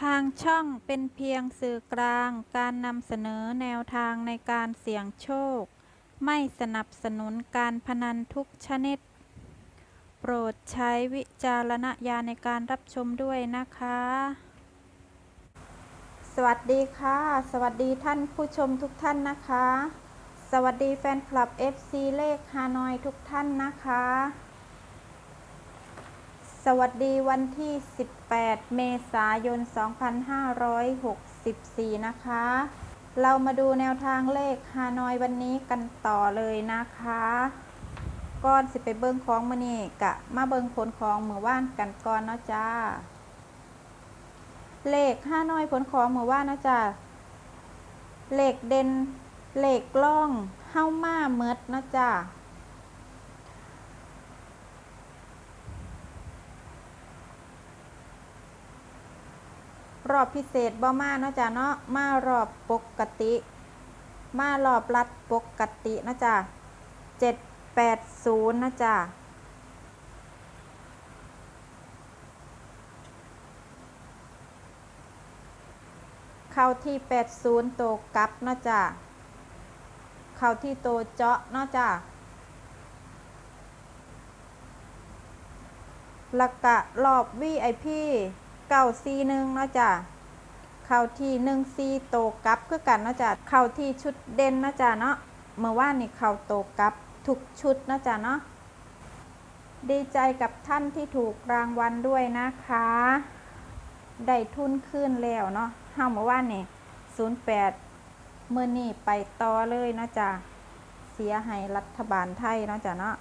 ทางช่องเป็นเพียงสื่อกลางการนำเสนอแนวทางในการเสี่ยงโชค ไม่สนับสนุนการพนันทุกชนิด โปรดใช้วิจารณญาณในการรับชมด้วยนะคะ สวัสดีค่ะ สวัสดีท่านผู้ชมทุกท่านนะคะ สวัสดีแฟนคลับ FC เลขฮานอยทุกท่านนะคะ สวัสดีวันที่ 18 เมษายน 2564 นะคะ เรามาดูแนวทางเลขฮานอยวันนี้กันต่อเลยนะคะก่อนสิไปเบิ่งของมือนี้กะมาเบิ่งผลของมื้อว่านกันก่อนเนาะจ้า เลขฮานอยผลของมื้อว่านเนาะจ้าเลขเด่นเลขกล้องเฮ้ามาเมดเนาะจ้า รอบพิเศษบ่มาเนาะจ้ะเนาะมารอบปกติ มารอบรัดปกตินะจ้ะเจ็ดแปดศูนย์นะจ้ะเข้าที่แปดศูนย์โตกับนะจ้ะเข้าที่โตเจาะนะจ้ะล้วก็รอบ VIP เก้าซีหนึ่งเนาะจ้ะเข้าที่หนึ่งซีโตกับคือกันเนาะจ้ะเข้าที่ชุดเด่นเนาะจ้ะเนาะเมื่อวานนี่เข้าโตกับทุกชุดเนาะจ้ะเนาะดีใจกับท่านที่ถูกรางวัลด้วยนะคะ ได้ทุนขึ้นแล้วเนาะเฮาเมื่อวานนี่ศูนย์แปดเมื่อนี่ไปต่อเลยเนาะจ้ะเสียให้รัฐบาลไทยเนาะจ้ะเนาะ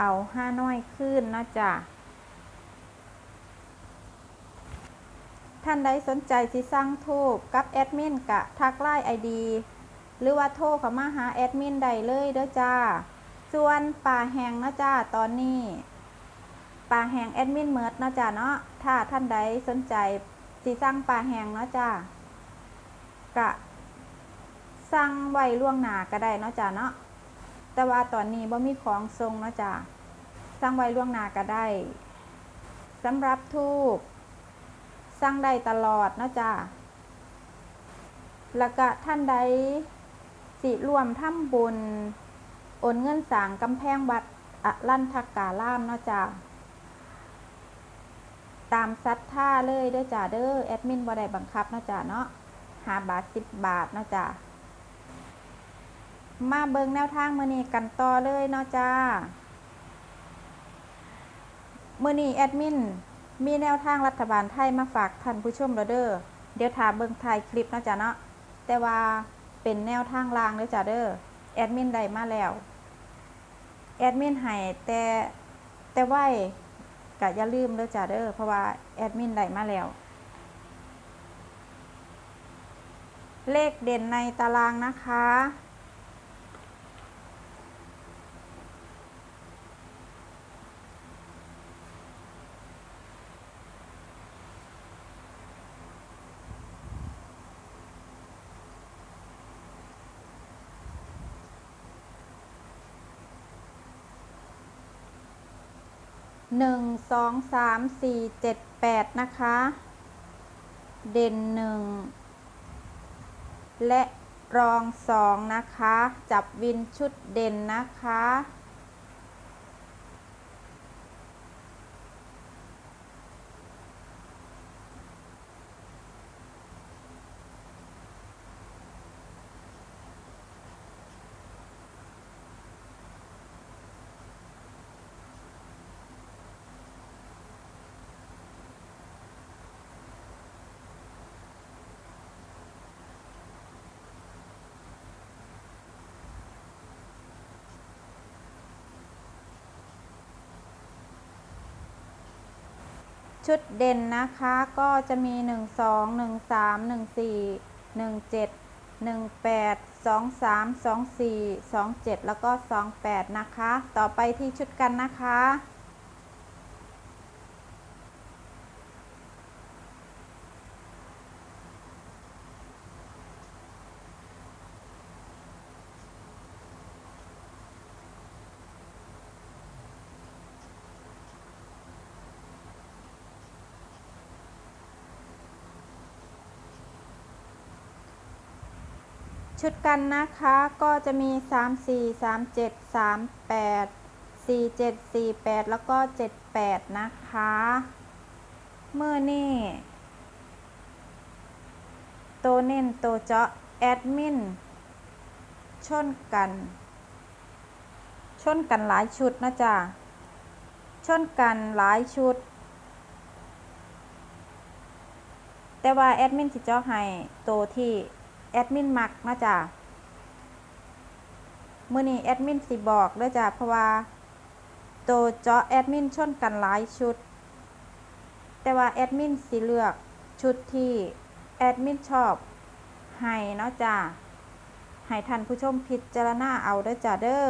เอาห้าน้อยขึ้นเนาะจ้ะ ท่านใดสนใจสิสร้างทูบกับแอดมินกะทักไลน์ไอดีหรือว่าโทรเข้ามาหาแอดมินได้เลยเด้อจ้า ส่วนป่าแหงนะจ้าตอนนี้ ป่าแหงแอดมินเมิดนะจ้าเนาะถ้าท่านใดสนใจสิสร้างป่าแหงนะจ้ากะสั่งไว้ล่วงหน้าก็ได้เนาะจ้าเนาะแต่ว่าตอนนี้บ่มีของทรงเนาะจ้าสั่งไว้ล่วงหน้าก็ได้สำหรับทูบ สั่งได้ตลอดนะจ้าแล้วก็ท่านใดสิร่วมทำบุญโอนเงินสางกำแพงวัดอลันทกกาล่ามเนาะจ้าตามซัดท่าเลยเด้อจ้าเด้อแอดมินบ่ได้บังคับเนาะจ้าเนาะหาบาทสิบบาทเนาะจ้ามาเบิงแนวทางมือนี้กันต่อเลยเนาะจ้ามือนี้แอดมิน มีแนวทางรัฐบาลไทยมาฝากท่านผู้ชมแล้วเด้อเดี๋ยวถาเบิ่งถ่ายคลิปเนาะจ้ะเนาะแต่ว่าเป็นแนวทางลางเด้อจ้ะเด้อแอดมินได้มาแล้วแอดมินให้แต่แต่ไว้ก็อย่าลืมเด้อจ้ะเด้อเพราะว่าแอดมินได้มาแล้ว เลขเด่นในตารางนะคะ หนึ่งสองสามสี่เจ็ดแปดนะคะ เด่นหนึ่งและรองสองนะคะ จับวินชุดเด่นนะคะ ชุดเด่นนะคะก็จะมี 1 2 1 3 1 4 1 7 1 8 2 3 2 4 2 7 แล้วก็ 2 8 นะคะ ต่อไปที่ชุดกันนะคะ ชุดกันนะคะก็จะมี 3 4 3 7 3 8 4 7 4 8 แล้วก็ 78 นะคะ เมื่อนี่ตัวเน้นตัวเจาะแอดมินชนกัน ชนกันหลายชุดนะจ๊ะชนกันหลายชุด แต่ว่าแอดมินสิเจาะให้ตัวที่ อดมินมักนะจ๊ะมื่อนี้แอดมินสิบอกเด้อจ้ะเพราะว่าตัวเจาะแอดมินชนกันหลายชุด แต่ว่าแอดมินสิเลือกชุดที่แอดมินชอบให้เนาะจ้ะให้ท่านผู้ชมพิจารณาเอาเด้อจ้ะเด้อ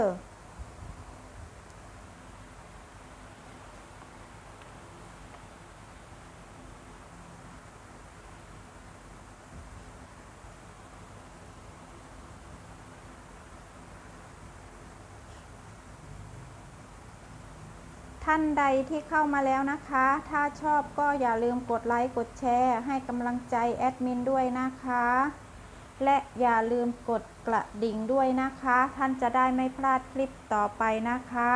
ท่านใดที่เข้ามาแล้วนะคะ ถ้าชอบก็อย่าลืมกดไลค์ กดแชร์ ให้กำลังใจแอดมินด้วยนะคะ และอย่าลืมกดกระดิ่งด้วยนะคะ ท่านจะได้ไม่พลาดคลิปต่อไปนะคะ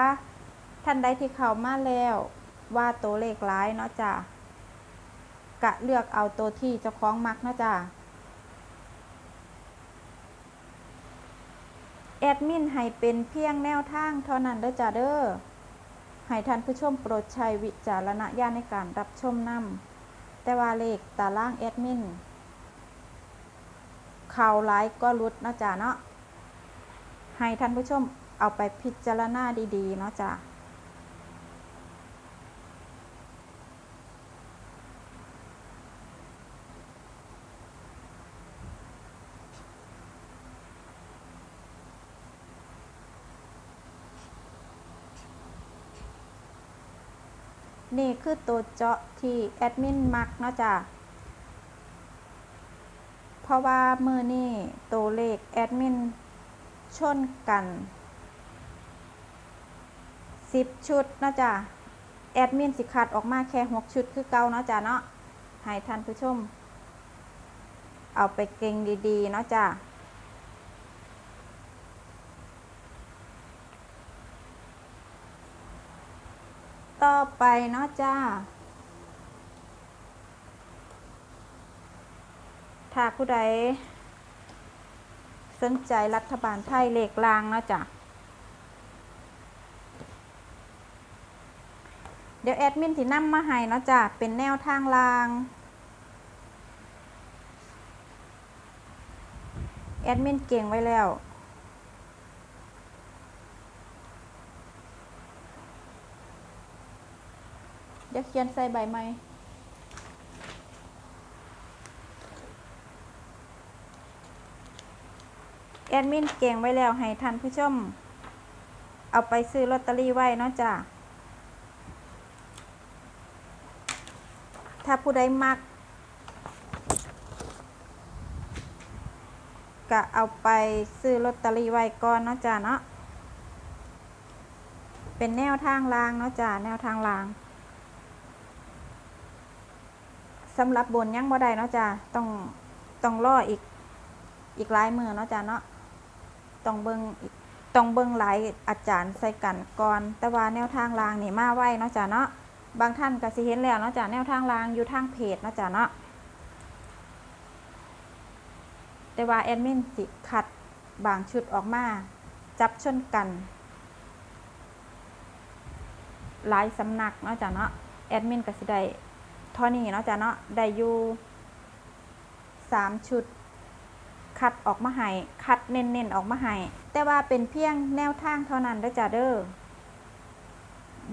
ท่านใดที่เข้ามาแล้วว่าตัวเลขร้ายเนาะจ้ะกะเลือกเอาตัวที่เจ้าของมักเนาะจ้ะแอดมินให้เป็นเพียงแนวทางเท่านั้นเด้อจ้าเด้อ ให้ท่านผู้ชมโปรดใช้วิจารณญาณในการรับชมนำแต่ว่าเลขตารางแอดมินข่าวไลฟ์ก็รุดนะจ๊ะเนาะให้ท่านผู้ชมเอาไปพิจารณาดีๆ เนาะจ๊ะ นี่คือตัวเจาะที่แอดมินมักเนาะจ้ะ เพราะว่ามือนี่ตัวเลขแอดมินชนกัน10ชุดนะจ้ะแอดมินสิคัดออกมาแค่6ชุดคือเก่านะจ้ะเนาะให้ท่านผู้ชม เอาไปเก่งดีๆ เนาะจ้ะ ต่อไปเนาะจ้า ถ้าผู้ใดสนใจรัฐบาลไทยเลขลางเนาะจ้ะ เดี๋ยวแอดมินที่นำมาให้เนาะจ้ะ เป็นแนวทางลางแอดมินเก่งไว้แล้ว เดี๋ยวเขียนใส่ใบไม้แอดมินเก่งไว้แล้วให้ท่านผู้ชม เอาไปซื้อลอตเตอรี่ไว้เนาะจ้ะถ้าผู้ใดมักก็เอาไปซื้อลอตเตอรี่ไว้ก่อนเนาะจ้ะเนาะเป็นแนวทางรางเนาะจ้ะแนวทางราง สำหรับบนยังบ่ได้เนาะจ้ะต้องต้องรออีกอีกหลายมือเนาะจ้ะเนาะต้องเบิงต้องเบิงหลายอาจารย์ใส่กันก่อน แต่ว่าแนวทางรางนี่มาไว้เนาะจ้ะเนาะบางท่านก็สิเห็นแล้วเนาะจ้ะแนวทางรางอยู่ทางเพจเนาะจ้ะเนาะแต่ว่าแอดมินสิคัดบางชุดออกมา จับชนกัน หลายสำนักเนาะจ้ะเนาะแอดมินก็สิได้ ท่อนี้เนาะจ้ะเนาะได้อยู่สามชุด คัดออกมาให้คัดเน้นๆออกมาให้แต่ว่าเป็นเพียงแนวทางเท่านั้นเด้อจ้ะเด้อ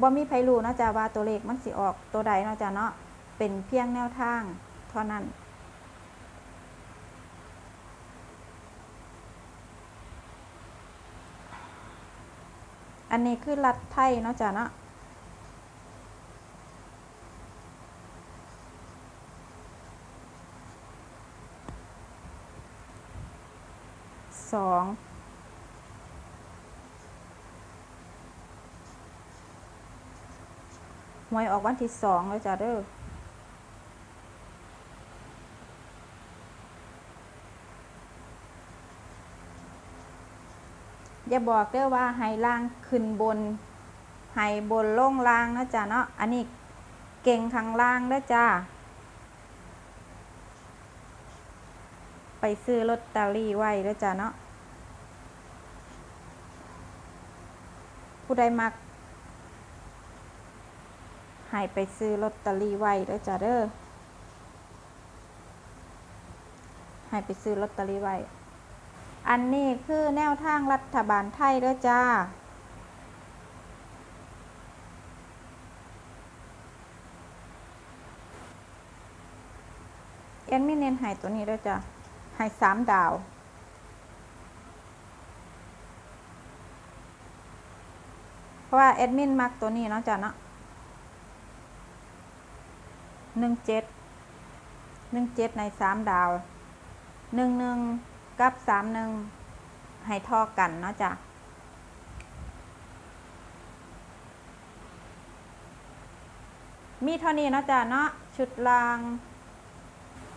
บ่มีไผรู้เนาะจ้ะว่าตัวเลขมันสิออกตัวใดเนาะจ้ะเนาะเป็นเพียงแนวทางเท่านั้นอันนี้คือรัฐไทยเนาะจ้ะเนาะ สองหวยออกวันที่สองเลยจ้ะเด้ออย่าบอกเด้อว่าให้ล่างขึ้นบนให้บนลงล่างนะจ๊ะเนาะ อันนี้เก่งข้างล่างเด้อจ้า ไปซื้อลอตเตอรี่ไว้เด้อจ้าเนาะผู้ใดมักให้ไปซื้อลอตเตอรี่ไว้เด้อจ้าเด้อให้ไปซื้อลอตเตอรี่ไว้ อันนี้คือแนวทางรัฐบาลไทยเด้อจ้าเอ็นไม่เน้นหายตัวนี้ด้วยจ้ะ ใหายสามดาว เพราะว่าแอดมินมักตัวนี้เนาะจ้ะเนาะหนึ่งเจ็ดหนึ่งเจ็ดในสามดาวหนึ่งหนึ่งกับสามหนึ่งให้ทอกันเนาะจ้ะมีเท่านี้เนาะจ้ะเนาะชุดราง